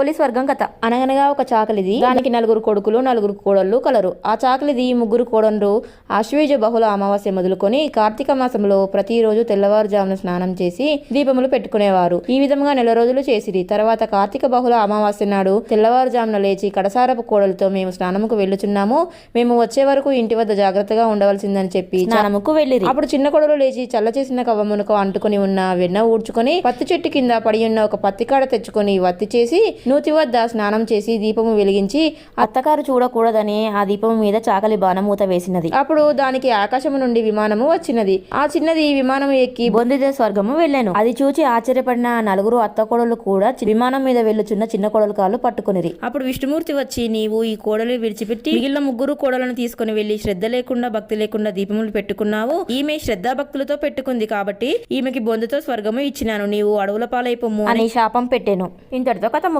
Police వర్గం కథ. అనగనగా ఒక చాకలిది. దానికి నలుగురు కొడుకులు నలుగురు కోడళ్ళు కలరు. ఆ చాకలిది ఈ ముగ్గురు కోడళ్ళు ఆశ్వీజ బహుళ అమావాస్య మొదలుకొని కార్తీక మాసంలో ప్రతిరోజు తెల్లవారుజామున స్నానం చేసి దీపములు పెట్టుకునేవారు. ఈ విధంగా నెల రోజులు చేసిరి. తర్వాత కార్తీక బహుళ అమావాస్య నాడు తెల్లవారుజామున లేచి కడసారపు కోడలతో మేము స్నానముకు వెళ్ళుచున్నాము. మేము వచ్చే వరకు ఇంటి వద్ద జాగ్రత్తగా ఉండవలసిందని చెప్పి స్నానముకు వెళ్ళిరి. అప్పుడు చిన్న కొడలు లేచి చల్ల చేసిన కవ్వమునకు అంటుకుని ఉన్న వెన్న ఊడ్చుకొని పత్తి చెట్టు కింద పడి ఉన్న ఒక పత్తి కాడ తెచ్చుకొని వత్తి చేసి నూతి వద్ద స్నానం చేసి దీపము వెలిగించి అత్తగారు చూడకూడదని ఆ దీపము మీద చాకలి బాణమూత వేసినది. అప్పుడు దానికి ఆకాశము నుండి విమానము వచ్చినది. ఆ చిన్నది విమానము ఎక్కి బొందిద స్వర్గము వెళ్ళాను. అది చూచి ఆశ్చర్యపడిన నలుగురు అత్త కోడలు కూడా విమానం మీద వెళ్ళుచున్న చిన్న కోడలు కాళ్ళు పట్టుకునిరి. అప్పుడు విష్ణుమూర్తి వచ్చి నీవు ఈ కోడలు విడిచిపెట్టి మిగిలిన ముగ్గురు కోడలను తీసుకుని వెళ్ళి శ్రద్ధ లేకుండా భక్తి లేకుండా దీపములు పెట్టుకున్నావు. ఈమె శ్రద్ధా భక్తులతో పెట్టుకుంది కాబట్టి ఈమెకి బొందుతో స్వర్గము ఇచ్చినాను. నీవు అడవుల పాలైపోము అని శాపం పెట్టాను. ఇంతటితో కథ